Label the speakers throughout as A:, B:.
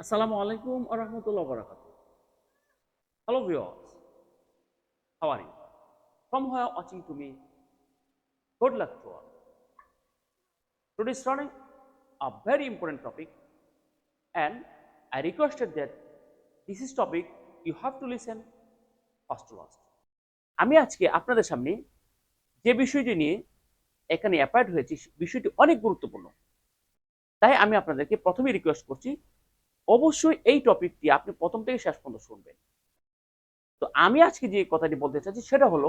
A: আসসালামু আলাইকুম আ রহমতুল্লাহ বরাকাত hello views how are you from who watching to good luck to all today starting a very important topic and I requested that this is topic you have to listen first last আমি আজকে আপনাদের সামনে যে বিষয়টি নিয়ে এখানে appoint হয়েছি, বিষয়টি অনেক গুরুত্বপূর্ণ। তাই আমি আপনাদেরকে প্রথমেই রিকোয়েস্ট করছি অবশ্যই এই টপিকটি আপনি প্রথম থেকে শেষ পর্যন্ত শুনবেন। তো আমি আজকে যে কথাটি বলতে চাচ্ছি সেটা হলো,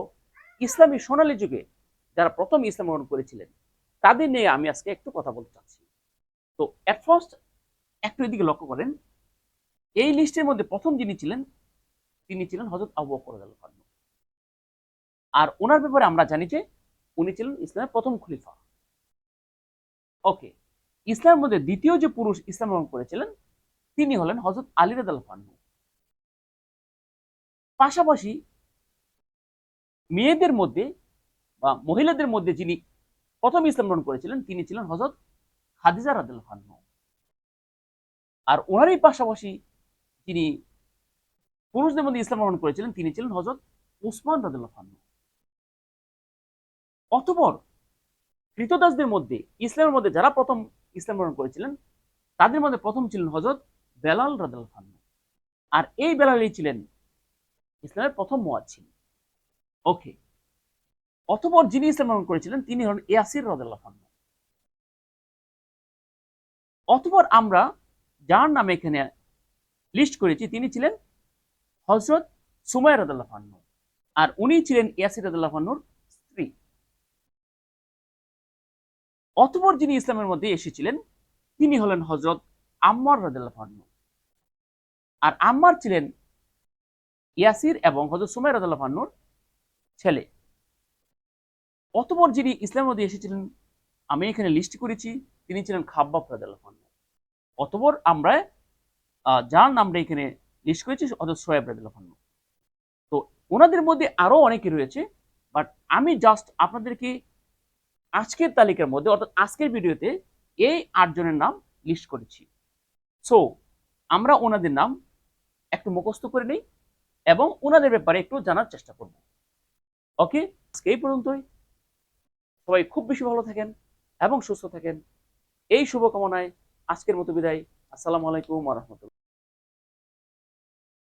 A: ইসলামী সোনালী যুগে যারা প্রথম ইসলাম গ্রহণ করেছিলেন, তাদের নিয়ে আমি আজকে একটু কথা বলতে চাচ্ছি। তো অ্যাট ফার্স্ট একটু এদিকে লক্ষ্য করেন, এই লিস্টের মধ্যে প্রথম যিনি ছিলেন, তিনি ছিলেন হজরত আবু বকর আর ওনার ব্যাপারে আমরা জানি যে উনি ছিলেন ইসলামের প্রথম খলিফা। ওকে, ইসলামের মধ্যে দ্বিতীয় যে পুরুষ ইসলাম গ্রহণ করেছিলেন তিনি হলেন হজরত আলী রাদিয়াল্লাহু আনহু। পাশাপাশি মেয়েদের মধ্যে বা মহিলাদের মধ্যে যিনি প্রথম ইসলাম গ্রহণ করেছিলেন, তিনি ছিলেন হজরত খাদিজা রাদিয়াল্লাহু আনহু। আর ওনারই পাশাপাশি যিনি পুরুষদের মধ্যে ইসলাম গ্রহণ করেছিলেন, তিনি ছিলেন হজরত উসমান রাদিয়াল্লাহু আনহু। অতপর কৃতদাসদের মধ্যে, ইসলামের মধ্যে যারা প্রথম ইসলাম গ্রহণ করেছিলেন, তাদের মধ্যে প্রথম ছিলেন হজরত বেলাল রাদিয়াল্লাহু আনহু। আর এই বেলালই ছিলেন ইসলামের প্রথম মুয়াজ্জিন। ওকে। অতপর যিনি ইসলাম গ্রহণ করেছিলেন, তিনি হলেন ইয়াসির রাদিয়াল্লাহু আনহু। অতপর আমরা যার নামে এখানে লিস্ট করেছি, তিনি ছিলেন হজরত সুমায় রাদিয়াল্লাহু আনহু। আর উনি ছিলেন ইয়াসির রাদিয়াল্লাহু আনহুর স্ত্রী। অতপর যিনি ইসলামের মধ্যে এসেছিলেন, তিনি হলেন হজরত আম্মার রাদিয়াল্লাহু আর আম্মার ছিলেন ইয়াসির এবং হজরত সুমাই আনহুর ছেলে। অতপর যিনি ইসলামের মধ্যে এসেছিলেন, আমি এখানে লিস্ট করেছি, তিনি ছিলেন খাব্বাব আনহু। অতপর আমরা যার নামটা এখানে লিস্ট করেছি হজরত রাদিয়াল্লাহু আনহু। তো ওনাদের মধ্যে আরও অনেকে রয়েছে বাট আমি জাস্ট আপনাদেরকে আজকের তালিকার মধ্যে, অর্থাৎ আজকের ভিডিওতে এই আটজনের নাম লিস্ট করেছি। সো আমরা ওনাদের নাম একটু মুখস্থ করে নিই এবং ওনাদের ব্যাপারে একটু জানার চেষ্টা করব। ওকে এই পর্যন্তই। সবাই খুব বেশি ভালো থাকেন এবং সুস্থ থাকেন। এই শুভকামনায় আজকের মতো বিদায়। আসসালামু আলাইকুম রহমতুল্লাহ।